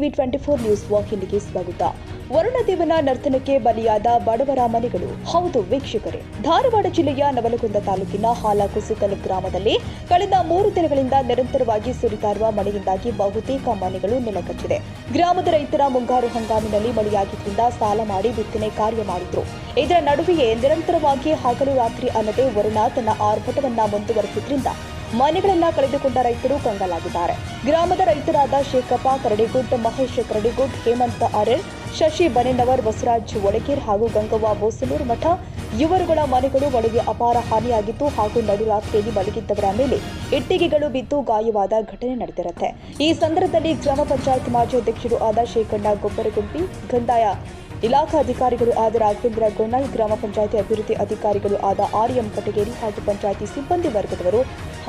TV twenty four news ವಾಹಿನಿಗೆ ಸ್ವಾಗತ. ವರುಣದೇವನ ನರ್ತನಕ್ಕೆ ಬಲಿಯಾದ ಬಡವರ ಮನೆಗಳು. ಹೌದು ವೀಕ್ಷಕರೇ, ಧಾರವಾಡ ಜಿಲ್ಲೆಯ ನವಲಗುಂದ ತಾಲೂಕಿನ ಹಾಲಕುಸುಕಲ್ ಗ್ರಾಮದಲ್ಲಿ ಕಳೆದ ಮೂರು ದಿನಗಳಿಂದ ನಿರಂತರವಾಗಿ ಸುರಿದಾರುವ ಮಳೆಯಿಂದಾಗಿ ಬಹುತೇಕ ಮನೆಗಳು ನೆಲಕಚ್ಚಿದೆ ಗ್ರಾಮದ ರೈತರ ಮುಂಗಾರು ಹಂಗಾಮಿನಲ್ಲಿ ಮಳೆಯಾಗಿದ್ದರಿಂದ ಸಾಲ ಮಾಡಿ ಬಿತ್ತನೆ ಕಾರ್ಯ ಮಾಡಿದ್ರು. ಇದರ ನಡುವೆಯೇ ನಿರಂತರವಾಗಿ ಹಗಲು ರಾತ್ರಿ ಅಲ್ಲದೆ ವರುಣ ತನ್ನ ಆರ್ಭಟವನ್ನ ಮುಂದುವರೆಸಿದ್ರಿಂದ ಮನೆಗಳನ್ನ ಕಳೆದುಕೊಂಡ ರೈತರು ಕಂಗಾಲಾಗಿದ್ದಾರೆ. ಗ್ರಾಮದ ರೈತರಾದ ಶೇಖಪ್ಪ ಕರಡಿಗುಡ್ ಮಹೇಶ್ ಕರಡಿಗುಡ್ ಹೇಮಂತ ಅರೆಳ್, ಶಶಿ ಬನೆನವರ್, ಬಸವರಾಜ್ ಒಳಗೇರ್ ಹಾಗೂ ಗಂಗವ್ವ ಬೋಸನೂರ್ ಮಠ ಇವರುಗಳ ಮನೆಗಳು ಒಳಗೆ ಅಪಾರ ಹಾನಿಯಾಗಿತ್ತು ಹಾಗೂ ನಡುರಾತ್ರಿಯಲ್ಲಿ ಮಲಗಿದ್ದವರ ಮೇಲೆ ಇಟ್ಟಿಗೆಗಳು ಬಿದ್ದು ಗಾಯವಾದ ಘಟನೆ ನಡೆದಿರುತ್ತೆ. ಈ ಸಂದರ್ಭದಲ್ಲಿ ಗ್ರಾಮ ಪಂಚಾಯತ್ ಮಾಜಿ ಅಧ್ಯಕ್ಷರು ಆದ ಶೇಖಣ್ಣ ಗೊಬ್ಬರಗುಂಪಿ, ಕಂದಾಯ ಇಲಾಖಾಧಿಕಾರಿಗಳು ಆದ ರಾಘವೇಂದ್ರ ಗೋನಾಳ್ ಗ್ರಾಮ ಪಂಚಾಯತಿ ಅಭಿವೃದ್ಧಿ ಅಧಿಕಾರಿಗಳು ಆದ ಆರ್ಎಂ ಕಟಗೇರಿ ಹಾಗೂ ಪಂಚಾಯಿತಿ ಸಿಬ್ಬಂದಿ ವರ್ಗದವರು